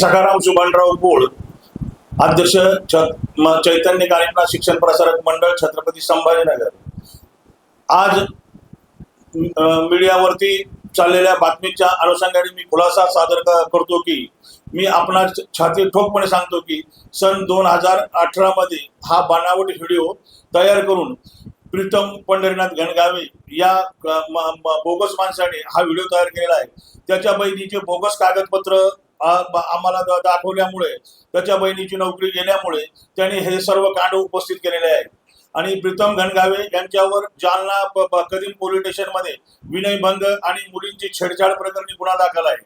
सखाराम सुभानराव गोळ अध्यक्ष चैतन्य कार्यक्रम शिक्षण प्रसारक मंडळ छत्रपती संभाजीनगर. आज मीडियावरती चाललेल्या बातमीच्या अनुषंगाने मी खुलासा सादर करतो की मी आपणा छाती ठोकपणे सांगतो की सन दोन हजार अठरा मध्ये हा बनावट व्हिडिओ तयार करून प्रीतम पंढरीनाथ गणगावे या म- बोगस माणसाने हा व्हिडिओ तयार केलेला आहे. त्याच्या बहिणीचे बोगस कागदपत्र आम्हाला दाखवल्यामुळे त्याच्या बहिणीची नोकरी गेल्यामुळे त्यांनी हे सर्व कांड उपस्थित केलेले आहे आणि प्रीतम घनगावे यांच्यावर जालना करीम कदीम पोलीस स्टेशनमध्ये विनयभंग आणि मुलींची छेडछाड प्रकरणी गुन्हा दाखल आहे.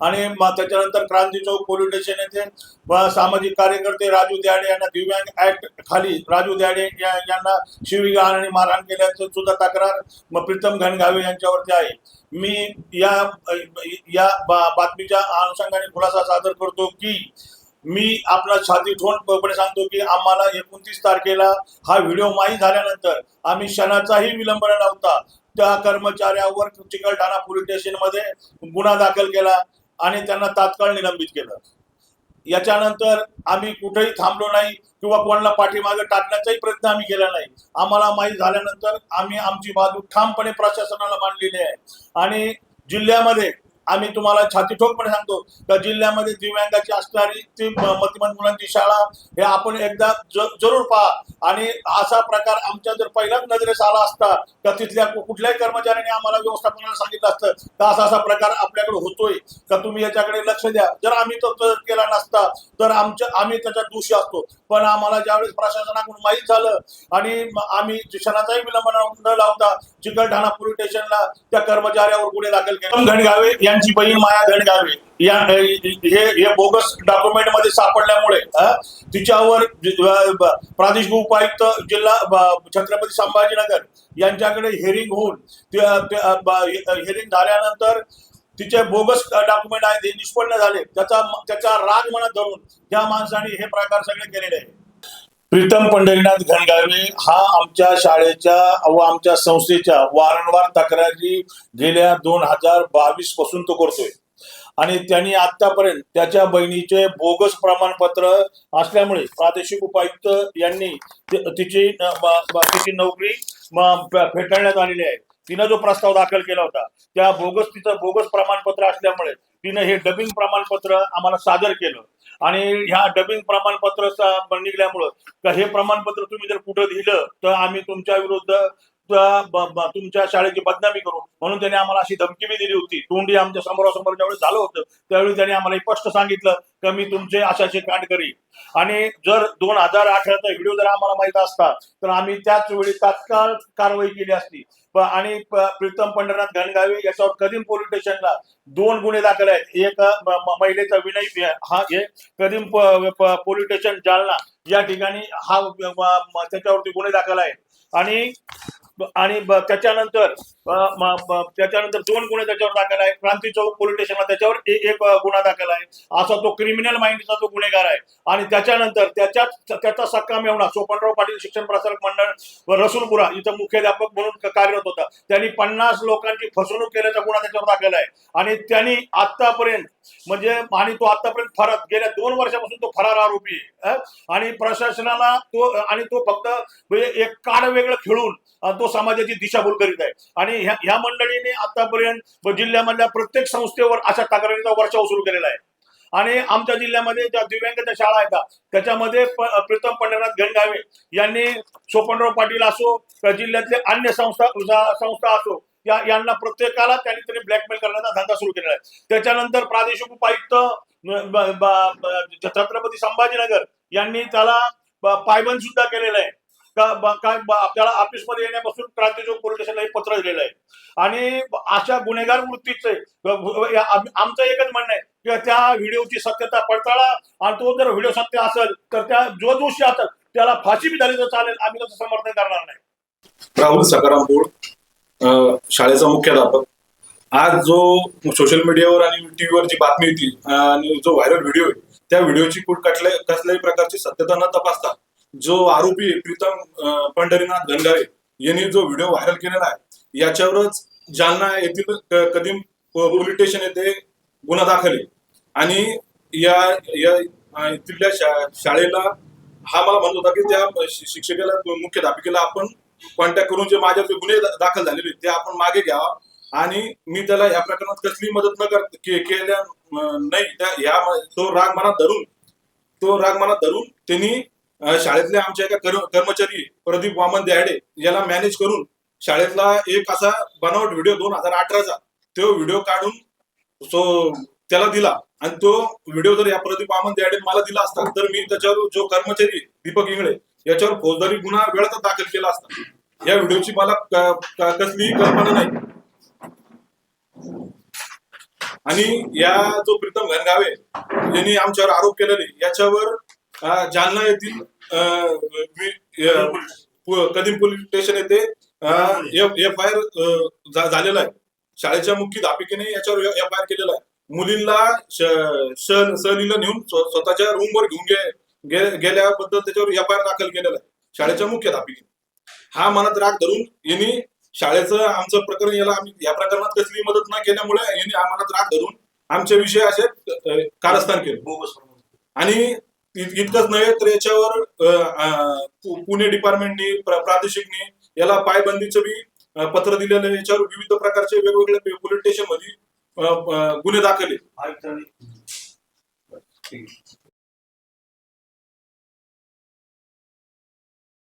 आणि त्याच्यानंतर क्रांती चौक पोलीस स्टेशन येथे सामाजिक कार्यकर्ते राजू द्याडे यांना दिव्यांग ऍक्ट खाली राजू द्याडे या- यांना शिवीगाळ आणि मारहाण केल्याचं सुद्धा तक्रार प्रीतम घनगावे यांच्यावरती आहे. मी या या बातमीच्या अनुषंगाने खुलासा सादर करतो की मी आपला छाती ठोणपणे सांगतो की आम्हाला एकोणतीस तारखेला हा व्हिडिओ माहीत झाल्यानंतर आम्ही क्षणाचाही विलंब न लावता त्या कर्मचाऱ्यावर चिकलठाणा पोलीस स्टेशनमध्ये गुन्हा दाखल केला आणि त्यांना तात्काळ निलंबित केलं. याच्यानंतर आम्ही कुठेही थांबलो नाही किंवा कोणाला पाठीमागे टाकण्याचाही प्रयत्न आम्ही केला नाही. आम्हाला माहीत झाल्यानंतर आम्ही आमची बाजू ठामपणे प्रशासनाला मांडलेली आहे. आणि जिल्ह्यामध्ये आम्ही तुम्हाला छाती ठोकपणे सांगतो. का जिल्ह्यामध्ये दिव्यांगाची असणारी ती मतिमंद मुलांची शाळा हे आपण एकदा जरूर पहा. आणि असा प्रकार आमच्या जर पहिल्याच नजरेस आला असता तर तिथल्या कुठल्याही कर्मचाऱ्यांनी आम्हाला व्यवस्थापनाला सांगितलं असतं तर असा असा प्रकार आपल्याकडे होतोय. तर तुम्ही याच्याकडे लक्ष द्या. जर आम्ही तो केला नसता तर आमच्या आम्ही त्याच्यात दोषी असतो. पण आम्हाला ज्यावेळेस प्रशासनाकडून माहीत झालं आणि आम्ही शिक्षणाचाही विलंब न- लावता चिकलठाणा पोलीस स्टेशनला त्या कर्मचाऱ्यावर गुन्हे दाखल केले. घणगावे यांची बहीण माया घणगावे या हे हे बोगस डॉक्युमेंटमध्ये सापडल्यामुळे तिच्यावर प्रादेशिक उपायुक्त जिल्हा छत्रपती संभाजीनगर यांच्याकडे हेरिंग होऊन हेरिंग झाल्यानंतर तिचे बोगस डॉक्युमेंट आहेत हे निष्पन्न झाले. त्याचा त्याचा राग म्हणत धरून त्या माणसाने हे प्रकार सगळे केलेले आहेत. प्रीतम पंढरीनाथ घनगावे हा आमच्या शाळेच्या व आमच्या संस्थेच्या वारंवार तक्रारी गेल्या दोन हजार बावीसपासून तो करतोय. आणि त्यांनी आतापर्यंत त्याच्या बहिणीचे बोगस प्रमाणपत्र असल्यामुळे प्रादेशिक उपायुक्त यांनी तिची तिची नोकरी फेटाळण्यात आलेली आहे. तिनं जो प्रस्ताव दाखल केला होता त्या बोगस तिचं बोगस प्रमाणपत्र असल्यामुळे तिनं हे डबिंग प्रमाणपत्र आम्हाला सादर केलं. आणि ह्या डबिंग प्रमाणपत्र निघल्यामुळं हे प्रमाणपत्र तुम्ही जर कुठं दिलं तर आम्ही तुमच्या विरुद्ध तुमच्या शाळेची बदनामी करू म्हणून त्यांनी आम्हाला अशी धमकी बी दिली होती. तोंडी आमच्या समोरासमोर ज्यावेळी झालं होतं त्यावेळी त्यांनी आम्हाला स्पष्ट सांगितलं की मी तुमचे अशाचे कांड करी आणि जर दोन हजार अठराचा व्हिडिओ जर आम्हाला माहीत असता तर आम्ही त्याच वेळी तात्काळ कारवाई केली असती. आणि प्रीतम पंढरनाथ घनगावी याच्यावर कदीम पोलीस स्टेशनला दोन गुन्हे दाखल आहेत. एक महिलेचा विनय हा हे कदीम पोलीस स्टेशन जालना. या ठिकाणी हा त्याच्यावरती गुन्हे दाखल आहेत. आणि आणि त्याच्यानंतर त्याच्यानंतर दोन गुन्हे त्याच्यावर दाखल आहे क्रांती चौक पोलीस स्टेशनला त्याच्यावर एक गुन्हा दाखल आहे. असा तो क्रिमिनल माइंडचा तो गुन्हेगार आहे. आणि त्याच्यानंतर त्याच्यात त्याचा सक्का मेवणा सोपनराव पाटील शिक्षण प्रसारक मंडळ व रसूलपुरा इथं मुख्याध्यापक म्हणून कार्यरत होता. त्यांनी पन्नास लोकांची फसवणूक केल्याचा गुन्हा त्याच्यावर दाखल आहे. आणि त्यांनी आतापर्यंत म्हणजे आणि तो आतापर्यंत फरार गेल्या दोन वर्षापासून तो फरार आरोपी आहे. आणि प्रशासनाला तो आणि तो फक्त म्हणजे एक कार्ड वेगळं खेळून तो समाजाची दिशाभूल करीत आहे. आणि ह्या ह्या मंडळीने आतापर्यंत जिल्ह्यामधल्या प्रत्येक संस्थेवर अशा तक्रारीचा वर्षाव सुरू केलेला आहे. आणि आमच्या जिल्ह्यामध्ये ज्या दिव्यांगाच्या शाळा आहेत त्याच्यामध्ये प्रीतम पंढरनाथ घनगावे यांनी सोपनराव पाटील असो त्या जिल्ह्यातले अन्य संस्था संस्था असो या यांना प्रत्येकाला त्यांनी त्यांनी ब्लॅकमेल करण्याचा धंदा सुरू केलेला आहे. त्याच्यानंतर प्रादेशिक उपायुक्त छत्रपती संभाजीनगर यांनी त्याला पायबंद सुद्धा केलेलं आहे. काय आपल्याला ऑफिसमध्ये येण्यापासून क्रांती पोलीस स्टेशनला हे पत्र दिलेलं आहे. आणि अशा गुन्हेगार वृत्तीचे आमचं एकच म्हणणं आहे की त्या व्हिडिओची सत्यता पडताळा आणि तो जर व्हिडिओ सत्य असेल तर त्या जो दोषी असेल त्याला फाशी बी झाली तर चालेल. आम्ही त्याचं समर्थन करणार नाही. राहुल सकाराम बोर्ड शाळेचा मुख्याध्यापक. आज जो सोशल मीडियावर आणि टीव्हीवर जी बातमी होती आणि जो व्हायरल व्हिडिओ आहे त्या व्हिडिओची कुठ कसल्या कसल्याही प्रकारची सत्यता न तपासता जो आरोपी प्रीतम पंढरीनाथ गंगारे यांनी जो व्हिडिओ व्हायरल केलेला आहे याच्यावरच जालना येथील कधी कदीम पोलीस स्टेशन येथे गुन्हा दाखल आहे. आणि या तिथल्या शाळेला हा मला म्हणत होता की त्या शि- शिक्षकाला मुख्याध्यापिकेला आपण कॉन्टॅक्ट करून जे माझ्या गुन्हे दाखल झालेले ते आपण मागे घ्यावा आणि मी त्याला या प्रकरणात कसली मदत न कर केल्या नाही त्या ह्या तो राग मनात धरून तो राग मनात धरून त्यांनी शाळेतल्या आमच्या एका कर्मचारी प्रदीप वामन दयाडे याला मॅनेज करून शाळेतला एक असा बनावट व्हिडिओ दोन हजार अठराचा तो व्हिडिओ काढून तो त्याला दिला. आणि तो व्हिडिओ जर या प्रदीप वामन दयाडे मला दिला असता तर मी त्याच्यावर जो कर्मचारी दीपक इंगळे याच्यावर फौजदारी गुन्हा वेळातच दाखल केला असता. या व्हिडिओची मला कसलीही कल्पना नाही. आणि या जो प्रीतम घनगावे यांनी आमच्यावर आरोप केलेले याच्यावर जालना येथील कदीम पोलीस स्टेशन येथे एफ आय आर झालेला आहे. शाळेच्या मुख्य मुख्याध्यापिकेने याच्यावर एफ आय आर केलेला आहे. मुलींना सहलीला नेऊन स्वतःच्या रूमवर घेऊन गेल्याबद्दल त्याच्यावर एफ आय आर दाखल केलेला आहे. शाळेच्या मुख्य मुख्याध्यापिकेने हा मनात राग धरून यांनी शाळेचं आमचं प्रकरण याला आम्ही या प्रकरणात कसली मदत न केल्यामुळे यांनी हा मनात राग धरून आमच्या विषय असे कारस्थान केले. आणि इतकंच नव्हे तर याच्यावर पुणे डिपार्टमेंटनी प्रादेशिकने याला पायबंदीचं बी पत्र दिलेलं आहे. याच्यावर विविध प्रकारचे वेगवेगळे पोलीस स्टेशनमध्ये गुन्हे दाखल आहेत.